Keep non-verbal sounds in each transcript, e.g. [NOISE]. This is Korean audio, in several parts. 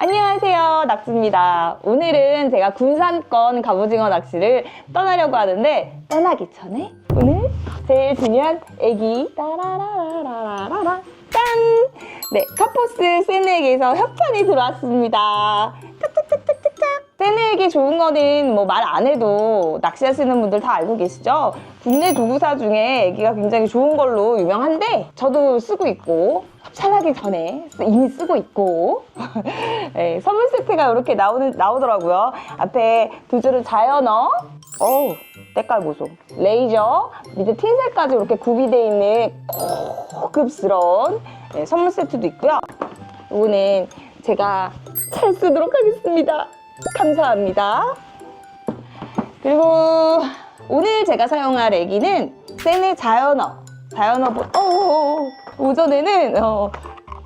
안녕하세요 낙지입니다. 오늘은 제가 군산권 갑오징어 낚시를 떠나려고 하는데 떠나기 전에 오늘 제일 중요한 애기 따라라라라라라 짠! 네 카포스 세네에게서 협찬이 들어왔습니다. 탁탁탁탁 세네에게 좋은 거는 뭐 말 안 해도 낚시하시는 분들 다 알고 계시죠 국내 도구사 중에 애기가 굉장히 좋은 걸로 유명한데 저도 쓰고 있고 협찬하기 전에 이미 쓰고 있고 [LAUGHS] 네, 선물 세트가 이렇게 나오는, 나오더라고요. 앞에 두 줄은 자연어, 어우, 때깔 보소. 레이저, 밑에 틴셀까지 이렇게 구비되어 있는 고급스러운 네, 선물 세트도 있고요. 이거는 제가 잘 쓰도록 하겠습니다. 감사합니다. 그리고 오늘 제가 사용할 애기는 세네 자연어. 자연어, 보, 어, 오전에는 어,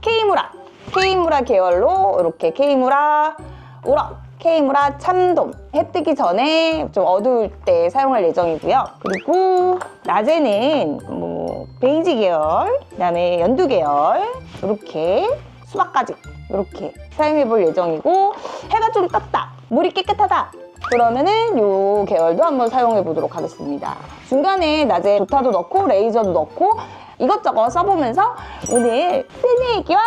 케이무라. 케이무라 계열로 이렇게 케이무라 우럭, 케이무라 참돔. 해 뜨기 전에 좀 어두울 때 사용할 예정이고요. 그리고 낮에는 뭐 베이지 계열, 그다음에 연두 계열 이렇게 수박까지 이렇게 사용해 볼 예정이고 해가 좀 떴다, 물이 깨끗하다. 그러면은 요 계열도 한번 사용해 보도록 하겠습니다. 중간에 낮에 조타도 넣고 레이저도 넣고 이것저것 써보면서 오늘 세네 얘기와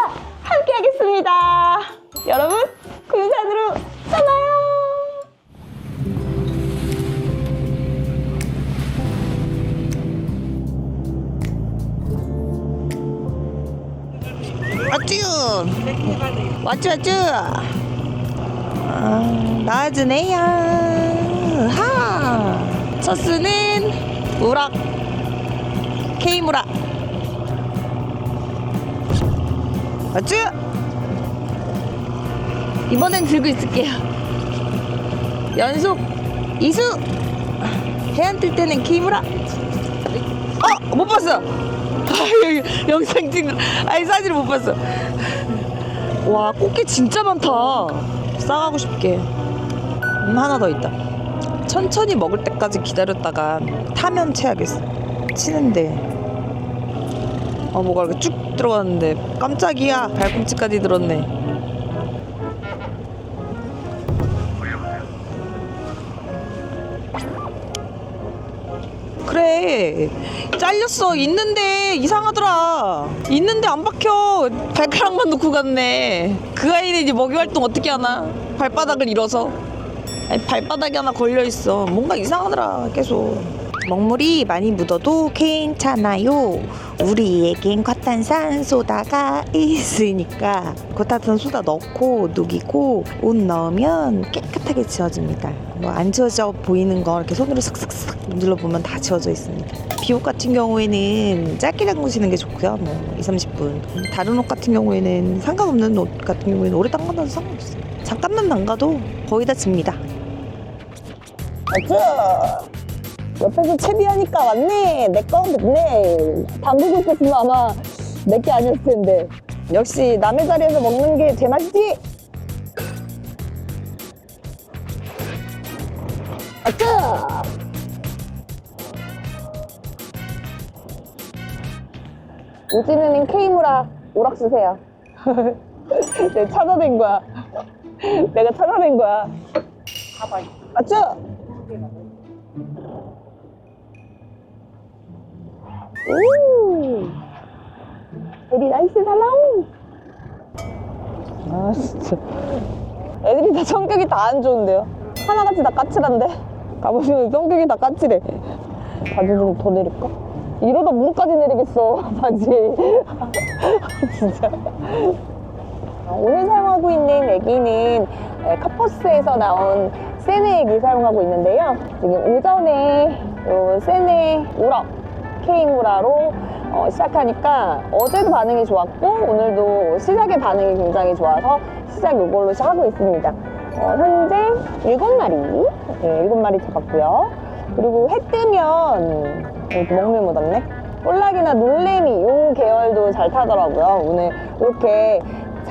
함께 하겠습니다. 여러분 군산으로 떠나요. 왔쥬 왔쥬 왔쥬 아, 나와주네요. 하. 소스는 우럭 케이무라 왔쥬 이번엔 들고 있을게요. 연속 이수. 해안 뜰 때는 케이무라 어! 못 봤어 아, 여기 영상 찍는 아니 사진을 못 봤어. 와 꽃게 진짜 많다. 싸가고 싶게. 음, 하나 더 있다. 천천히 먹을 때까지 기다렸다가 타면 채야겠어. 치는데. 아 뭐가 이렇게 쭉 들어갔는데. 깜짝이야. 발꿈치까지 들었네 그래 잘렸어. 있는데 이상하더라. 있는데 안 박혀. 발가락만 놓고 갔네. 그 아이는 이제 먹이 활동 어떻게 하나? 발바닥을 잃어서. 아니 발바닥이 하나 걸려 있어. 뭔가 이상하더라 계속. 먹물이 많이 묻어도 괜찮아요. 우리에겐 과탄산 소다가 있으니까. 과탄산 소다 넣고 녹이고 옷 넣으면 깨끗하게 지워집니다. 뭐 안 지워져 보이는 거 이렇게 손으로 슥슥슥 문질러 보면 다 지워져 있습니다 비옷 같은 경우에는 짧게 담그시는 게 좋고요 뭐 2, 30분 다른 옷 같은 경우에는 상관없는 옷 같은 경우에는 오래 담가놔도 상관없어요 잠깐만 담가도 거의 다 집니다 맞죠? 옆에서 채비하니까 왔네. 내 거 됐네. 담그고 있었으면 아마 내 게 아니었을 텐데. 역시 남의 자리에서 먹는 게 제맛이지. 아차! 오지는님 케이무라 오락 쓰세요. [LAUGHS] 내가 찾아낸 거야. 내가 찾아낸 거야. 맞죠? 오! 베리 나이스 살라우! 아, 진짜. 애들이 다 성격이 다 안 좋은데요? 하나같이 다 까칠한데? 가보시면 성격이 다 까칠해. 바지 좀 더 내릴까? 이러다 무릎까지 내리겠어, [LAUGHS] 바지. [LAUGHS] 진짜. 아, 오늘 사용하고 있는 애기는 에, 카퍼스에서 나온 세네 애기 사용하고 있는데요. 지금 오전에 요 세네 우럭 케이무라로 어, 시작하니까 어제도 반응이 좋았고 오늘도 시작의 반응이 굉장히 좋아서 시작 이걸로 하고 있습니다. 어, 현재 일곱 마리, 네, 일곱 마리 잡았고요. 그리고 해 뜨면 여기 먹물 묻었네. 볼락이나 놀래미 요 계열도 잘 타더라고요. 오늘 이렇게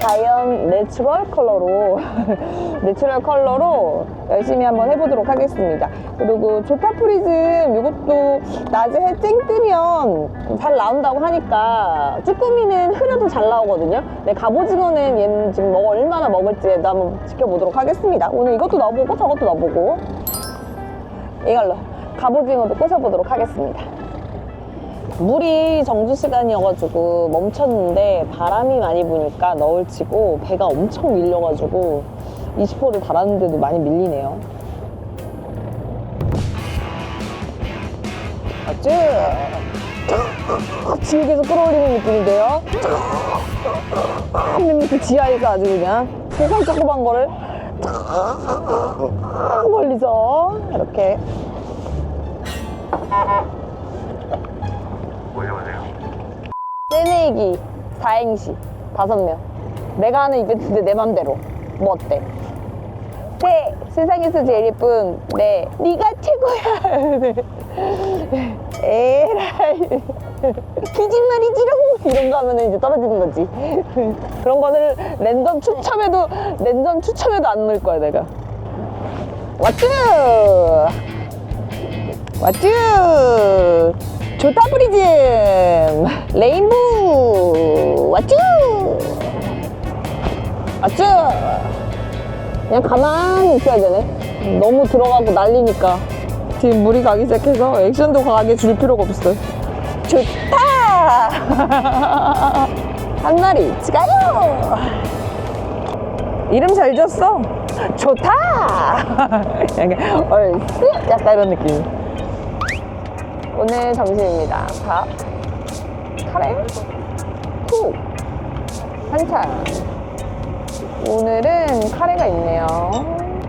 자연 내추럴 컬러로 [LAUGHS] 내추럴 컬러로 열심히 한번 해보도록 하겠습니다. 그리고 조타 프리즘 이것도 낮에 해 쨍 뜨면 잘 나온다고 하니까 쭈꾸미는 흐려도 잘 나오거든요. 근데 갑오징어는 얘는 지금 뭐 얼마나 먹을지 한번 지켜보도록 하겠습니다. 오늘 이것도 넣어보고 저것도 넣어보고 이걸로 갑오징어도 꽂아보도록 하겠습니다. 물이 정주 시간이어가지고 멈췄는데 바람이 많이 부니까 너울 치고 배가 엄청 밀려가지고 20호를 달았는데도 많이 밀리네요. 맞지? [COUGHS] 지옥에서 끌어올리는 느낌인데요? [COUGHS] 한 밑에 지하에서 아주 그냥 세상 조그만 거를 딱 [COUGHS] 멀리서 이렇게 새내기, 사행시, 다섯 명. 내가 하는 이벤트인데 내 맘대로. 뭐 어때? 새, 세상에서 제일 예쁜 내, 네가 최고야. [LAUGHS] 에라이. 기집말이지롱 이런 거 하면 이제 떨어지는 거지. 그런 거를 랜덤 추첨해도 랜덤 추첨해도 안 넣을 거야 내가. 왓츠! 왓츠! 프리즘! 레인보우! 왓츠! 왓츠! 그냥 가만히 있어야 되네. 너무 들어가고 난리니까. 지금 물이 가기 시작해서 액션도 과하게 줄 필요가 없어요. 좋다! [LAUGHS] 한 마리 치가요! 이름 잘 지었어. 좋다! [LAUGHS] 약간 얼쑤? 약간 이런 느낌. 오늘 점심입니다. 밥, 카레, 국, 한찬. 오늘은 카레가 있네요.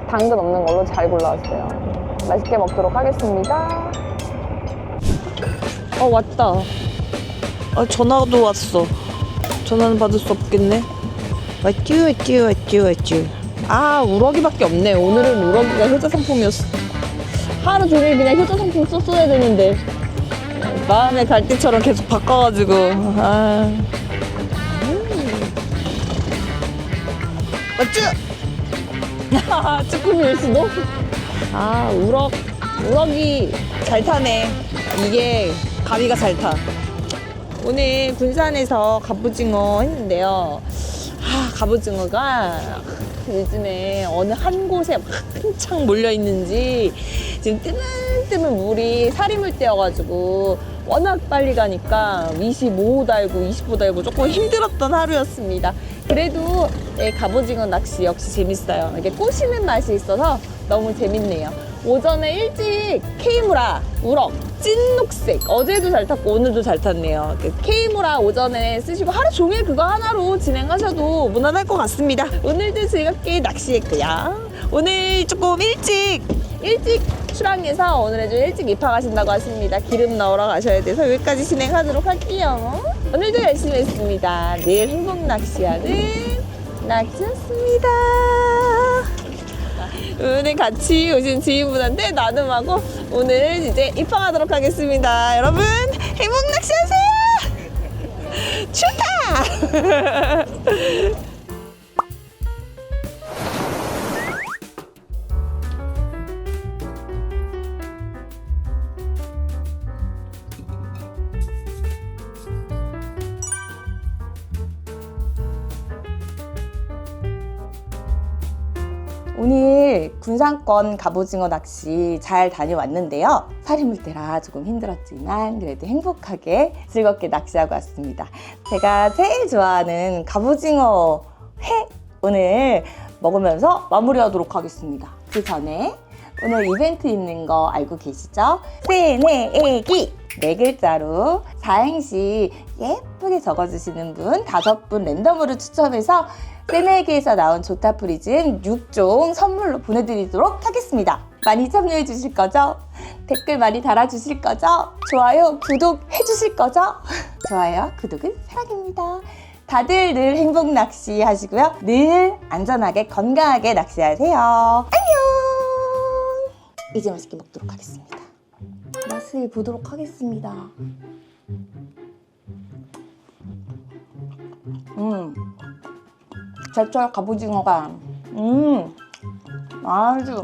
당근 없는 걸로 잘 골라왔어요. 맛있게 먹도록 하겠습니다. 어 왔다. 아 전화도 왔어. 전화는 받을 수 없겠네. 왔쥬 왔쥬 왔쥬 왔쥬. 아 우럭이밖에 없네. 오늘은 우럭이가 효자 상품이었어. 하루 종일 그냥 효자 상품 썼어야 되는데 마음의 갈대처럼 계속 바꿔가지고 아. 맞죠? [LAUGHS] 쭈꾸미일 수도? 아 우럭 우럭이 잘 타네 이게 가위가 잘 타. 오늘 군산에서 갑오징어 했는데요. 아, 갑오징어가 요즘에 어느 한 곳에 한창 몰려 있는지 지금 뜨문뜨문 물이 사리물 때여가지고 워낙 빨리 가니까 25호 달고 20호 달고 조금 힘들었던 하루였습니다. 그래도 네, 갑오징어 낚시 역시 재밌어요. 이게 꼬시는 맛이 있어서 너무 재밌네요. 오전에 일찍 케이무라, 우럭, 찐녹색 어제도 잘 탔고 오늘도 잘 탔네요. 그 케이무라 오전에 쓰시고 하루 종일 그거 하나로 진행하셔도 무난할 것 같습니다. 오늘도 즐겁게 낚시했고요. 오늘 조금 일찍 일찍 출항해서 오늘은 좀 일찍 입항하신다고 하십니다. 기름 넣으러 가셔야 돼서 여기까지 진행하도록 할게요. 오늘도 열심히 했습니다. 내일 행복 낚시하는 낚시였습니다. 오늘 같이 오신 지인분한테 나눔하고 오늘 이제 입항하도록 하겠습니다. 여러분 행복 낚시하세요. [LAUGHS] 좋다. [LAUGHS] 군산권 갑오징어 낚시 잘 다녀왔는데요. 사리물때라 조금 힘들었지만 그래도 행복하게 즐겁게 낚시하고 왔습니다. 제가 제일 좋아하는 갑오징어 회 오늘 먹으면서 마무리하도록 하겠습니다. 그 전에 오늘 이벤트 있는 거 알고 계시죠? 새내애기 네 글자로 사행시 예쁘게 적어주시는 분 다섯 분 랜덤으로 추첨해서 새내기에서 나온 조타 프리즘 6종 선물로 보내드리도록 하겠습니다. 많이 참여해 주실 거죠? 댓글 많이 달아주실 거죠? 좋아요, 구독 해주실 거죠? 좋아요, 구독은 사랑입니다. 다들 늘 행복 낚시 하시고요. 늘 안전하게 건강하게 낚시하세요. 안녕! 이제 맛있게 먹도록 하겠습니다. 맛을 보도록 하겠습니다. 음. 제철 갑오징어가 음 아주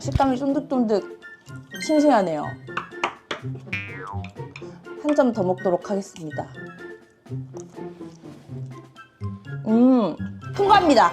식감이 쫀득쫀득 싱싱하네요. 한 점 더 먹도록 하겠습니다. 음, 통과합니다.